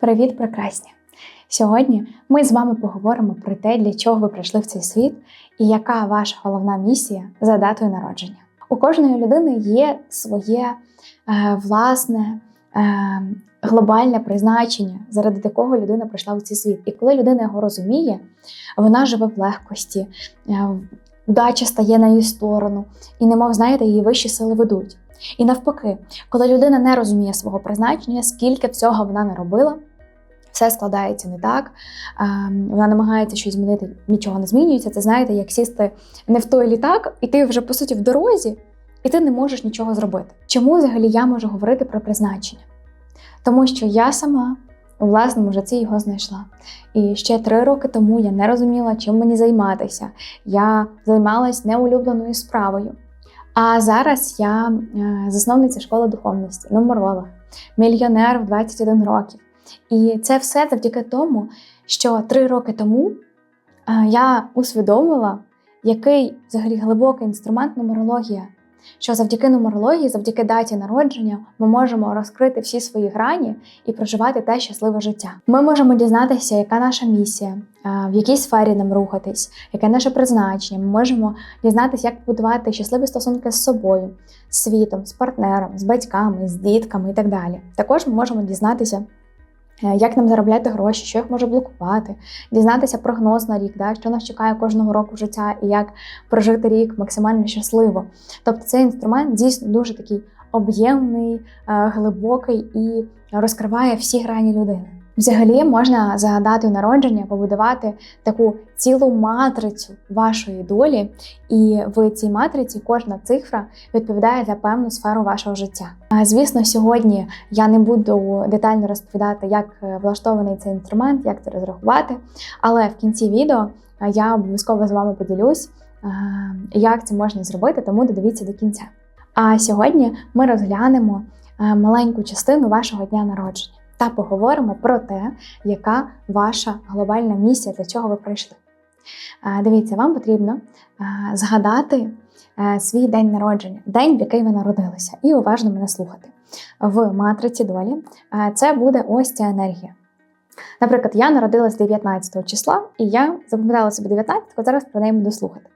Привіт, прекрасні! Сьогодні ми з вами поговоримо про те, для чого ви прийшли в цей світ і яка ваша головна місія за датою народження. У кожної людини є своє е, власне е, глобальне призначення, заради якого людина прийшла в цей світ. І коли людина його розуміє, вона живе в легкості, е, удача стає на її сторону, і немов знаєте, її вищі сили ведуть. І навпаки, коли людина не розуміє свого призначення, скільки всього вона не робила, все складається не так. Вона намагається щось змінити, нічого не змінюється. Це знаєте, як сісти не в той літак, і ти вже по суті в дорозі, і ти не можеш нічого зробити. Чому взагалі я можу говорити про призначення? Тому що я сама у власному житті його знайшла. І ще три роки тому я не розуміла, чим мені займатися. Я займалась неулюбленою справою. А зараз я е, засновниця школи духовності, нумеролог, мільйонер в 21 років. І це все завдяки тому, що три роки тому е, я усвідомила, який взагалі глибокий інструмент нумерологія. Що завдяки нумерології, завдяки даті народження, ми можемо розкрити всі свої грані і проживати те щасливе життя. Ми можемо дізнатися, яка наша місія, е, в якій сфері нам рухатись, яке наше призначення. Ми можемо дізнатися, як будувати щасливі стосунки з собою, з світом, з партнером, з батьками, з дітками і так далі. Також ми можемо дізнатися. Е, як нам заробляти гроші, що їх може блокувати, дізнатися прогноз на рік, да, що нас чекає кожного року життя і як прожити рік максимально щасливо. Тобто цей інструмент дійсно дуже такий об'ємний, е, глибокий і розкриває всі грані людини. Взагалі можна за датою народження побудувати таку цілу матрицю вашої долі, і в цій матриці кожна цифра відповідає за певну сферу вашого життя. Звісно, сьогодні я не буду детально розповідати, як е, влаштований цей інструмент, як це розрахувати, але в кінці відео я обов'язково з вами поділюсь, як це можна зробити, тому додивіться до кінця. А сьогодні ми розглянемо маленьку частину вашого дня народження та поговоримо про те, яка ваша глобальна місія, для чого ви прийшли. Дивіться, вам потрібно згадати е, свій день народження, день, в який ви народилися, і уважно мене слухати. В матриці долі це буде ось ця енергія. Наприклад, я народилась 19 числа, і я запам'ятала собі 19, го зараз про неї буду слухати.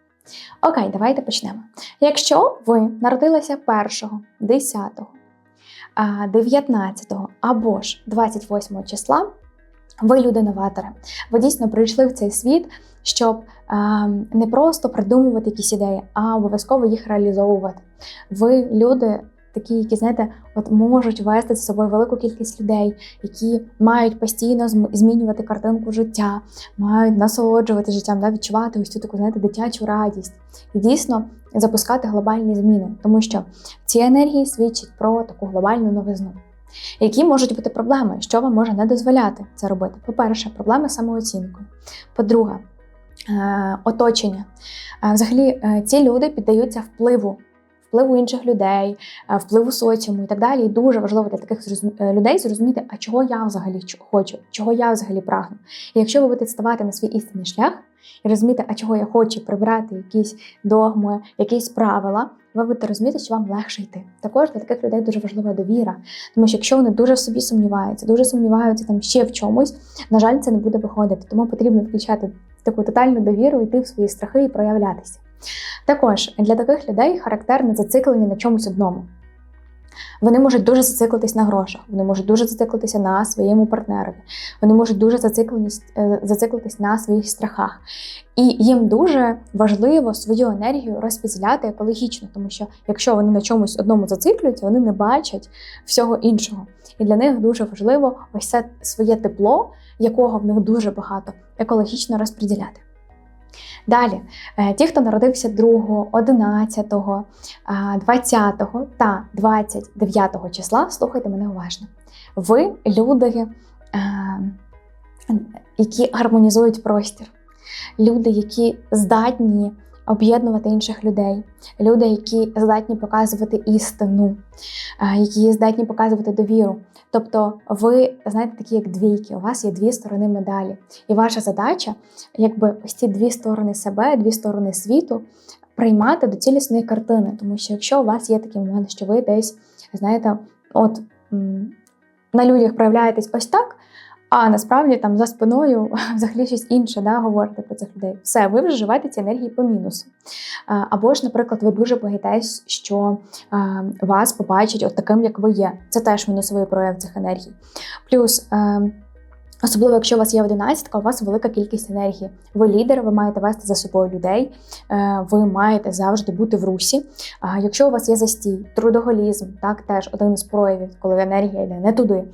Окей, давайте почнемо. Якщо ви народилися 1, 10, 19 або ж 28 числа, ви люди-новатори. Ви дійсно прийшли в цей світ, щоб не просто придумувати якісь ідеї, а обов'язково їх реалізовувати. Ви люди. Такі, які, знаєте, от можуть вести з собою велику кількість людей, які мають постійно змінювати картинку життя, мають насолоджувати життям, да, відчувати ось цю таку, знаєте, дитячу радість. І дійсно запускати глобальні зміни, тому що ці енергії свідчать про таку глобальну новизну. Які можуть бути проблеми, що вам може не дозволяти це робити? По-перше, проблеми з самооцінкою. По-друге, е, оточення. Е, взагалі, е, ці люди піддаються впливу, впливу інших людей, впливу соціуму і так далі. І дуже важливо для таких людей зрозуміти, а чого я взагалі хочу, чого я взагалі прагну. І якщо ви будете ставати на свій істинний шлях, і розуміти, а чого я хочу прибрати якісь догми, якісь правила, ви будете розуміти, що вам легше йти. Також для таких людей дуже важлива довіра, тому що якщо вони дуже в собі сумніваються, дуже сумніваються там ще в чомусь, на жаль, це не буде виходити. Тому потрібно включати таку тотальну довіру, йти в свої страхи і проявлятися. Також для таких людей характерне зациклення на чомусь одному. Вони можуть дуже зациклитись на грошах, вони можуть дуже зациклитися на своєму партнерові, вони можуть дуже е, зациклитись на своїх страхах. І їм дуже важливо свою енергію розподіляти екологічно, тому що якщо вони на чомусь одному зациклюються, вони не бачать всього іншого. І для них дуже важливо ось це своє тепло, якого в них дуже багато, екологічно розподіляти. Далі, е, ті, хто народився 2, 11, 20 та 29 числа, слухайте мене уважно. Ви люди, е, які гармонізують простір, люди, які здатні об'єднувати інших людей, люди, які здатні показувати істину, е, які здатні показувати довіру. Тобто, ви знаєте, такі як двійки, у вас є дві сторони медалі, і ваша задача, якби ось ці дві сторони себе, дві сторони світу. Приймати до цілісної картини, тому що якщо у вас є такий момент, що ви десь знаєте, от на людях проявляєтесь ось так, а насправді там за спиною взагалі щось інше да, говорите про цих людей. Все, ви вже живете ці енергії по мінусу. Або ж, наприклад, ви дуже боїтесь, що вас побачать от таким, як ви є. Це теж мінусовий прояв цих енергій. Плюс. Особливо, якщо у вас є одинадцятка, у вас велика кількість енергії. Ви лідер, ви маєте вести за собою людей, е, ви маєте завжди бути в русі. А Якщо у вас є застій, трудоголізм, так теж один із проявів, коли енергія йде не туди. Е,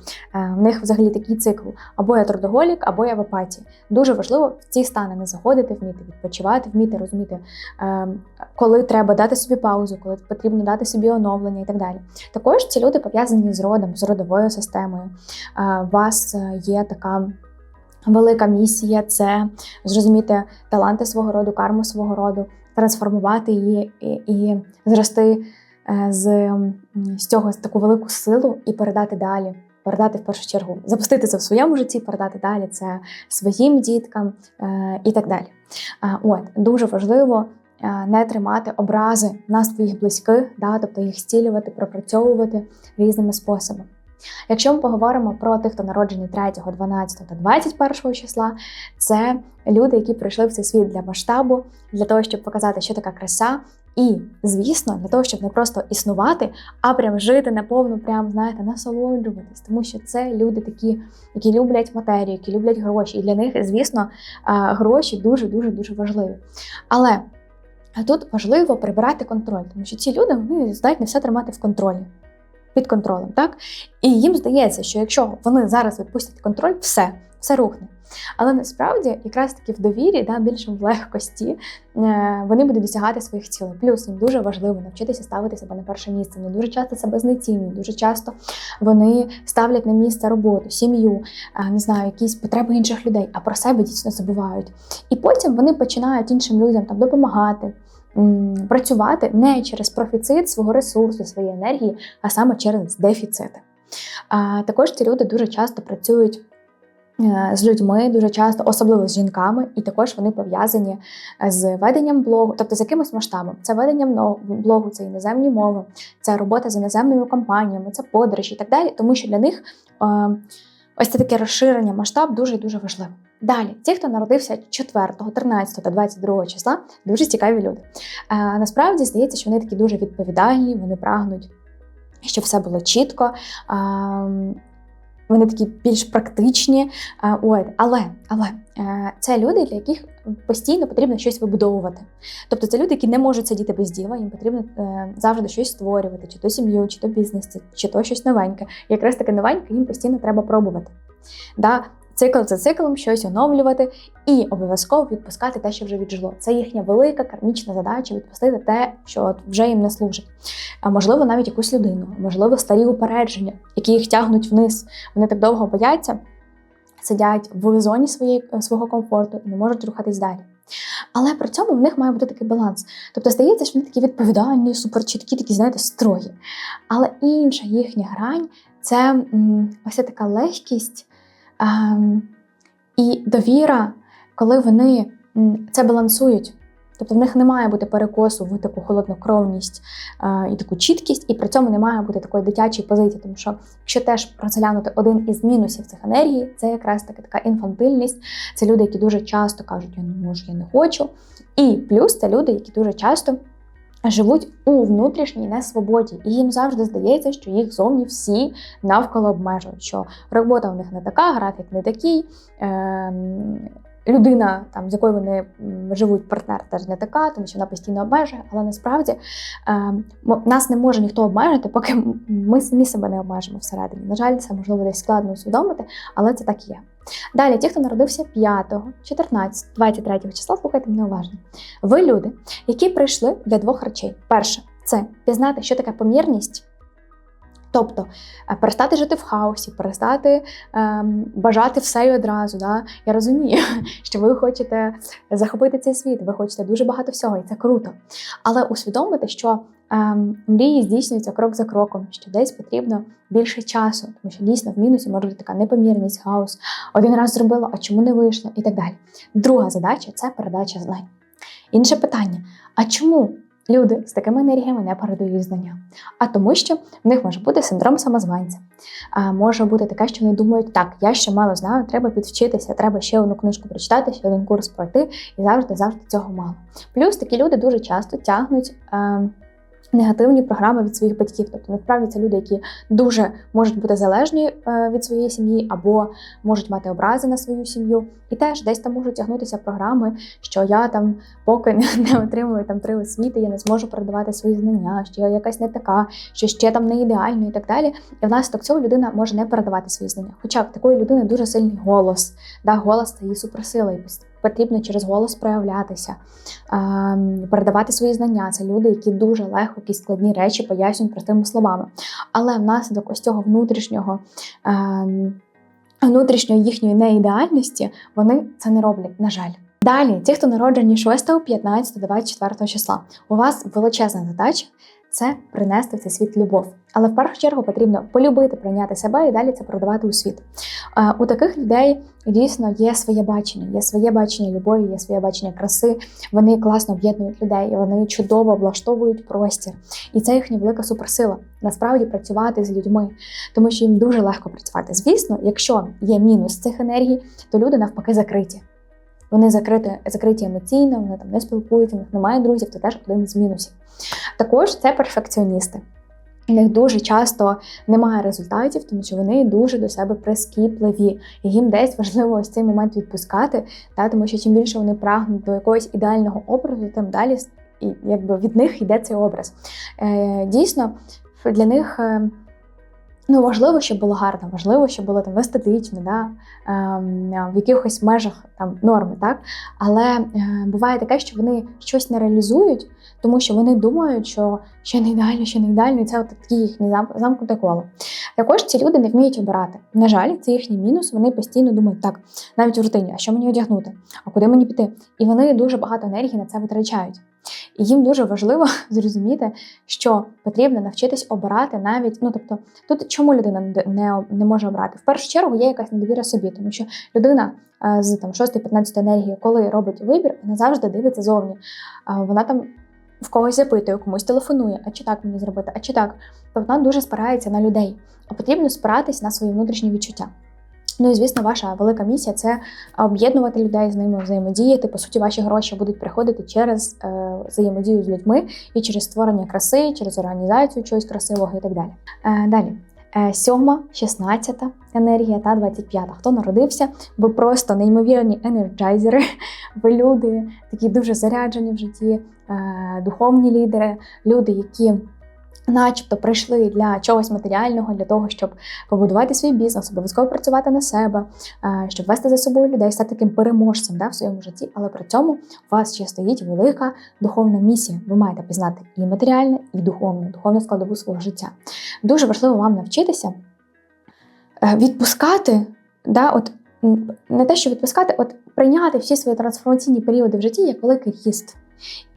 В них взагалі такий цикл: або я трудоголік, або я в апатії. Дуже важливо в ці стани не заходити, вміти відпочивати, вміти розуміти, е, коли треба дати собі паузу, коли потрібно дати собі оновлення і так далі. Також ці люди пов'язані з родом, з родовою системою. У вас є така. Велика місія це зрозуміти таланти свого роду, карму свого роду, трансформувати її і, і зрости е, з, з цього з таку велику силу і передати далі. Передати в першу чергу, запустити це в своєму житті, передати далі це своїм діткам е, і так далі. Е, от дуже важливо е, не тримати образи на своїх близьких, да, тобто їх зцілювати, пропрацьовувати різними способами. Якщо ми поговоримо про тих, хто народжений 3, 12 та 21 числа, це люди, які прийшли в цей світ для масштабу, для того, щоб показати, що така краса. І, звісно, для того, щоб не просто існувати, а прям жити наповну, прям знаєте, насолоджуватись, тому що це люди такі, які люблять матерію, які люблять гроші. І для них, звісно, гроші дуже дуже дуже важливі. Але тут важливо прибирати контроль, тому що ці люди вони здатні все тримати в контролі. Під контролем, так? І їм здається, що якщо вони зараз відпустять контроль, все, все рухне. Але насправді, якраз таки в довірі, да, більше в легкості, е, вони будуть досягати своїх цілей. Плюс їм дуже важливо навчитися ставити себе на перше місце. Вони дуже часто себе знецінюють, дуже часто вони ставлять на місце роботу, сім'ю, е, не знаю, якісь потреби інших людей, а про себе дійсно забувають. І потім вони починають іншим людям там допомагати. Працювати не через профіцит свого ресурсу, своєї енергії, а саме через дефіцити. Також ці люди дуже часто працюють е, з людьми, дуже часто, особливо з жінками, і також вони пов'язані з веденням блогу, тобто з якимось масштабом. Це веденням блогу, це іноземні мови, це робота з іноземними компаніями, це подорожі і так далі, тому що для них е, ось це таке розширення масштаб дуже дуже важливо. Далі, ті, хто народився 4, 13 та 22 числа, дуже цікаві люди. Е, насправді здається, що вони такі дуже відповідальні, вони прагнуть, щоб все було чітко. Е, вони такі більш практичні. Е, але, але е, це люди, для яких постійно потрібно щось вибудовувати. Тобто це люди, які не можуть сидіти без діла, їм потрібно е, завжди щось створювати, чи то сім'ю, чи то бізнес, чи то щось новеньке. Якраз таке новеньке їм постійно треба пробувати. Да? Цикл за циклом щось оновлювати і обов'язково відпускати те, що вже віджило. Це їхня велика кармічна задача відпустити те, що вже їм не служить. А можливо, навіть якусь людину, можливо, старі упередження, які їх тягнуть вниз. Вони так довго бояться, сидять в зоні своєї, свого комфорту і не можуть рухатись далі. Але при цьому в них має бути такий баланс. Тобто здається, що вони такі відповідальні, суперчіткі, такі, знаєте, строгі. Але інша їхня грань це ось така легкість і довіра, коли вони це балансують. Тобто в них не має бути перекосу в таку холоднокровність е, і таку чіткість, і при цьому не має бути такої дитячої позиції. Тому що якщо теж розглянути один із мінусів цих енергій, це якраз таки така інфантильність. Це люди, які дуже часто кажуть, я не можу, я не хочу. І плюс це люди, які дуже часто живуть у внутрішній несвободі, і їм завжди здається, що їх зовні всі навколо обмежують. Що робота в них не така, графік не такий. Е- Людина, там, з якою вони живуть, партнер теж не така, тому що вона постійно обмежує, але насправді е, нас не може ніхто обмежити, поки ми самі себе не обмежимо всередині. На жаль, це можливо десь складно усвідомити, але це так і є. Далі, ті, хто народився 5, 14, 23 числа, слухайте мене уважно. Ви люди, які прийшли для двох речей. Перше, це пізнати, що таке помірність. Тобто е, перестати жити в хаосі, перестати ем, бажати все і одразу. Да? Я розумію, що ви хочете захопити цей світ, ви хочете дуже багато всього, і це круто. Але усвідомити, що мрії здійснюються крок за кроком, що десь потрібно більше часу, тому що дійсно в мінусі може бути така непомірність, хаос. Один раз зробила, а чому не вийшло, і так далі. Друга задача це передача знань. Інше питання: а чому люди з такими енергіями не передають знання, а тому, що в них може бути синдром самозванця. А може бути таке, що вони думають, так, я ще мало знаю, треба підвчитися, треба ще одну книжку прочитати, ще один курс пройти, і завжди завжди цього мало. Плюс такі люди дуже часто тягнуть. Е, негативні програми від своїх батьків. Тобто, насправді це люди, які дуже можуть бути залежні е, від своєї сім'ї або можуть мати образи на свою сім'ю, і теж десь там можуть тягнутися програми, що я там поки не отримую там три освіти, я не зможу передавати свої знання, що я якась не така, що ще там не ідеально і так далі. І внаслідок цього людина може не передавати свої знання. Хоча в такої людини дуже сильний голос, да, голос це її суперсила і потрібно через голос проявлятися, передавати свої знання. Це люди, які дуже легко якісь складні речі пояснюють простими словами. Але внаслідок ось цього внутрішнього. Внутрішньої їхньої неідеальності вони це не роблять, на жаль. Далі, ті, хто народжені 6, 15, 24 числа, у вас величезна задача це принести в цей світ любов. Але в першу чергу потрібно полюбити, прийняти себе і далі це продавати у світ. Е, у таких людей дійсно є своє бачення, є своє бачення любові, є своє бачення краси. Вони класно об'єднують людей, вони чудово облаштовують простір. І це їхня велика суперсила. Насправді працювати з людьми, тому що їм дуже легко працювати. Звісно, якщо є мінус цих енергій, то люди навпаки закриті. Вони закриті, закриті емоційно, вони там не спілкуються, у них немає друзів, це теж один з мінусів. Також це перфекціоністи. У них дуже часто немає результатів, тому що вони дуже до себе прискіпливі. І їм десь важливо ось цей момент відпускати, та, тому що чим більше вони прагнуть до якогось ідеального образу, тим далі і якби від них йде цей образ. Е, Дійсно, для них е, Ну, важливо, щоб було гарно, важливо, щоб було там естетично, да? ем, в якихось межах там норми, так? Але е, буває таке, що вони щось не реалізують, тому що вони думають, що ще не ідеально, ще не ідеально, і це от такі їхні замкнуте коло. Також ці люди не вміють обирати. На жаль, це їхній мінус. Вони постійно думають, так, навіть в рутині, а що мені одягнути, а куди мені піти? І вони дуже багато енергії на це витрачають. І їм дуже важливо зрозуміти, що потрібно навчитись обирати навіть. Ну тобто, тут чому людина не не може обрати? В першу чергу є якась недовіра собі, тому що людина е, з там 6-15 енергії, коли робить вибір, вона завжди дивиться зовні. Вона там. В когось запитує, комусь телефонує, а чи так мені зробити, а чи так. Тобто вона дуже спирається на людей, а потрібно спиратись на свої внутрішні відчуття. Ну і звісно, ваша велика місія це об'єднувати людей з ними взаємодіяти. По суті, ваші гроші будуть приходити через е, взаємодію з людьми і через створення краси, через організацію чогось красивого і так далі. Е, далі. Е, сьома, 16 енергія та 25. Хто народився? Ви просто неймовірні енерджайзери, ви люди, такі дуже заряджені в житті, е, духовні лідери, люди, які начебто прийшли для чогось матеріального, для того, щоб побудувати свій бізнес, обов'язково працювати на себе, е, щоб вести за собою людей, стати таким переможцем да, в своєму житті. Але при цьому у вас ще стоїть велика духовна місія. Ви маєте пізнати і матеріальне, і духовне, духовну складову свого життя. Дуже важливо вам навчитися е, відпускати, да, от не те, що відпускати, от прийняти всі свої трансформаційні періоди в житті як великий ріст.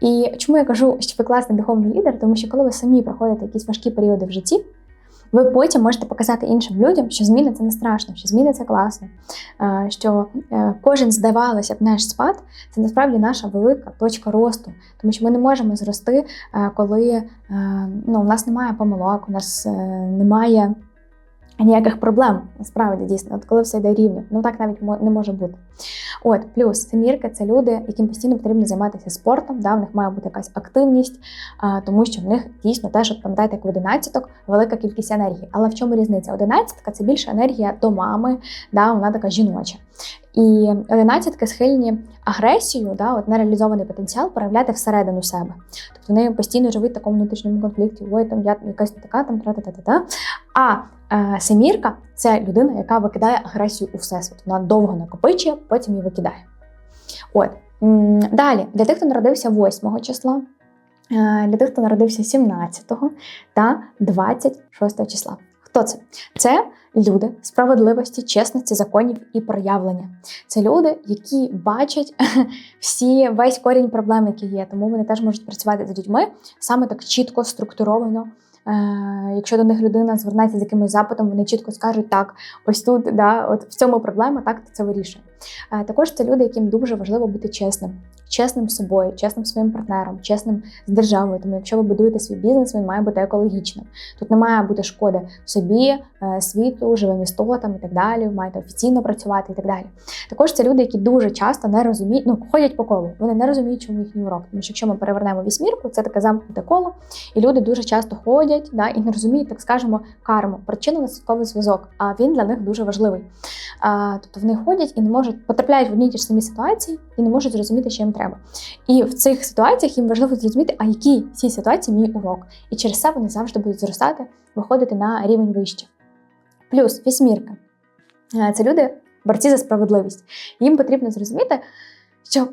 І чому я кажу, що ви класний духовний лідер? Тому що коли ви самі проходите якісь важкі періоди в житті, ви потім можете показати іншим людям, що зміни це не страшно, що зміни це класно, що е, кожен здавалося б наш спад це насправді наша велика точка росту, тому що ми не можемо зрости, е, коли е, ну, у нас немає помилок, у нас немає. Ніяких проблем насправді дійсно, от коли все йде рівно, ну так навіть не може бути. От, плюс семірки це люди, яким постійно потрібно займатися спортом, да, в них має бути якась активність, а, тому що в них дійсно теж, от пам'ятаєте, як в одинадцяток велика кількість енергії. Але в чому різниця? Одинадцятка це більше енергія до мами, да, вона така жіноча. І одинадцятки схильні агресію, да, от нереалізований потенціал проявляти всередину себе. Тобто вони постійно живуть в такому внутрішньому конфлікті, ой, там я якась така, там тра-та-та-та. А семірка це людина, яка викидає агресію у всесвіт. Вона довго накопичує, потім її викидає. От. Далі, для тих, хто народився 8 числа, е, для тих, хто народився 17 та 26 числа. Хто це? Це люди справедливості, чесності, законів і проявлення. Це люди, які бачать всі весь корінь проблем, які є. Тому вони теж можуть працювати з людьми саме так чітко, структуровано, якщо до них людина звернеться з якимось запитом, вони чітко скажуть так, ось тут, да, от в цьому проблема, так ти це вирішує. Е, також це люди, яким дуже важливо бути чесним. Чесним з собою, чесним своїм партнером, чесним з державою. Тому, якщо ви будуєте свій бізнес, він має бути екологічним. Тут не має бути шкоди собі, е, світу, живим істотам і так далі. Ви маєте офіційно працювати і так далі. Також це люди, які дуже часто не розуміють, ну ходять по колу. Вони не розуміють, чому їхній урок. Тому що якщо ми перевернемо вісьмірку, це таке замкнуте коло, і люди дуже часто ходять да, і не розуміють, так скажемо, карму, причинно наслідковий зв'язок. А він для них дуже важливий. А, Тобто вони ходять і не можуть потрапляють в одні й ті ж самі ситуації і не можуть зрозуміти, що їм треба. І в цих ситуаціях їм важливо зрозуміти, а який в цій ситуації мій урок. І через це вони завжди будуть зростати, виходити на рівень вище. Плюс вісьмірка. Е, Це люди, борці за справедливість. Їм потрібно зрозуміти, що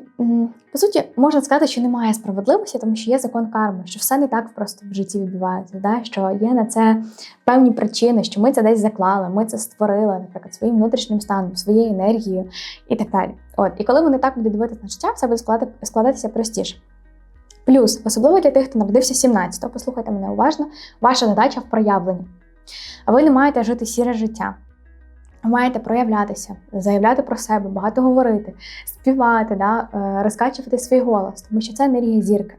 по суті можна сказати, що немає справедливості, тому що є закон карми, що все не так просто в житті відбувається. Да? Що є на це певні причини, що ми це десь заклали, ми це створили, наприклад, своїм внутрішнім станом, своєю енергією і так далі. От і коли вони так будуть дивитися на життя, все буде складати, складатися простіше. Плюс, особливо для тих, хто народився 17-го, послухайте мене уважно, ваша задача в проявленні. Ви не маєте жити сіре життя. Маєте проявлятися, заявляти про себе, багато говорити, співати, да, е, розкачувати свій голос, тому що це енергія зірки.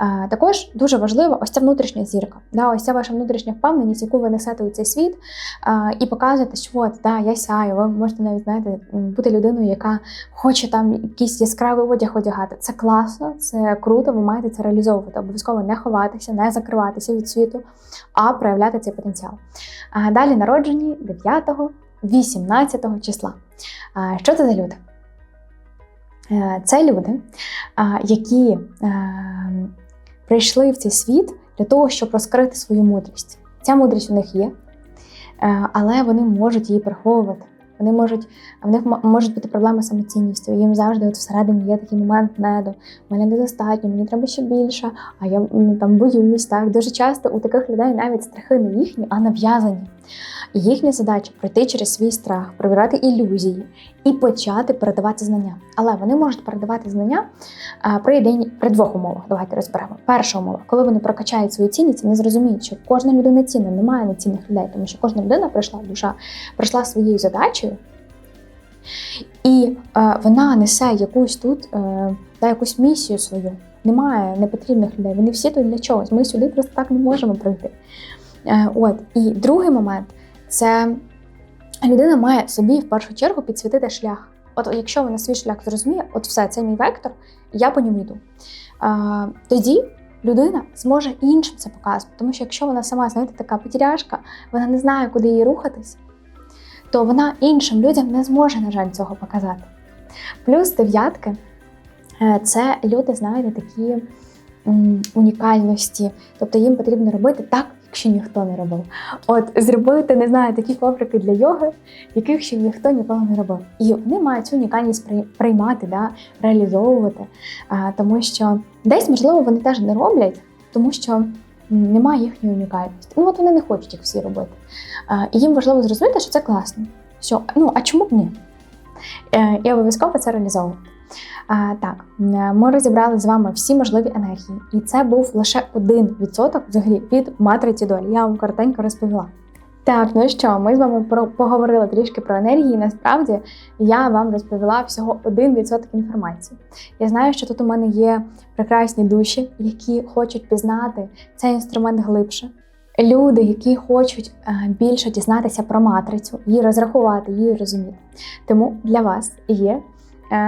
Е, також дуже важлива ось ця внутрішня зірка, да, ось ця ваша внутрішня впевненість, яку ви несете у цей світ, е, і показуєте, що от, да, я сяю, ви можете навіть знаєте, бути людиною, яка хоче там якийсь яскравий одяг одягати. Це класно, це круто, ви маєте це реалізовувати. Обов'язково не ховатися, не закриватися від світу, а проявляти цей потенціал. Далі народжені 9 18 числа. Що це за люди? Е, це люди, які е, прийшли в цей світ для того, щоб розкрити свою мудрість. Ця мудрість у них є, е, але вони можуть її приховувати. Вони можуть, в них можуть бути проблеми з самоцінністю. Їм завжди от всередині є такий момент неду. Мене недостатньо, мені треба ще більше, а я там боюсь. Так дуже часто у таких людей навіть страхи не їхні, а нав'язані. І їхня задача пройти через свій страх, прибирати ілюзії і почати передавати знання. Але вони можуть передавати знання при ідеї при двох умовах. Давайте розберемо. Перша умова, коли вони прокачають свою цінність, вони зрозуміють, що кожна людина цінна, немає нецінних людей, тому що кожна людина прийшла, душа прийшла своєю задачею. І е, вона несе якусь тут е, та якусь місію свою. Немає непотрібних людей. Вони всі тут для чогось. Ми сюди просто так не можемо пройти. Е, от і другий момент це людина має собі в першу чергу підсвітити шлях. От якщо вона свій шлях зрозуміє, от все, це мій вектор, я по ньому йду. А, Тоді людина зможе іншим це показувати. Тому що якщо вона сама, знаєте, така потеряшка, вона не знає, куди їй рухатись, то вона іншим людям не зможе, на жаль, цього показати. Плюс дев'ятки е, це люди, знаєте, такі унікальності. Тобто їм потрібно робити так, ще ніхто не робив. От зробити, не знаю, такі коврики для йоги, яких ще ніхто ніколи не робив. І вони мають цю унікальність приймати, да, реалізовувати, а, тому що десь, можливо, вони теж не роблять, тому що немає їхньої унікальності. Ну от вони не хочуть їх всі робити. І їм важливо зрозуміти, що це класно. Що, ну а чому б ні? Е, і обов'язково це реалізовувати. А, Так, ми розібрали з вами всі можливі енергії, і це був лише один відсоток взагалі від матриці долі. Я вам коротенько розповіла. Так, ну що, ми з вами поговорили трішки про енергії. Насправді я вам розповіла всього 1% інформації. Я знаю, що тут у мене є прекрасні душі, які хочуть пізнати цей інструмент глибше. Люди, які хочуть більше дізнатися про матрицю, її розрахувати, її розуміти. Тому для вас є Е,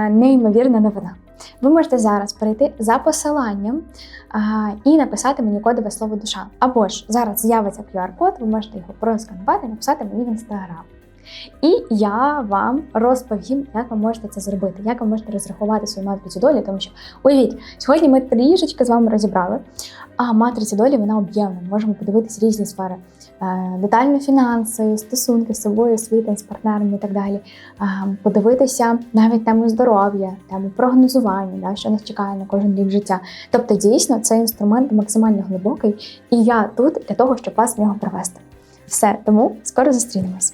неймовірна новина. Ви можете зараз перейти за посиланням а, і написати мені кодове слово душа. Або ж зараз з'явиться QR-код, ви можете його просканувати і написати мені в інстаграм. І я вам розповім, як ви можете це зробити, як ви можете розрахувати свою матрицю долі, тому що уявіть, сьогодні ми трішечки з вами розібрали, а матриця долі вона об'ємна. Ми можемо подивитися різні сфери. Е, детально фінанси, стосунки з собою, світом, з партнерами і так далі. Е, подивитися навіть тему здоров'я, тему прогнозування, да, що нас чекає на кожен рік життя. Тобто, дійсно, цей інструмент максимально глибокий, і я тут для того, щоб вас в нього привести. Все, тому скоро зустрінемось.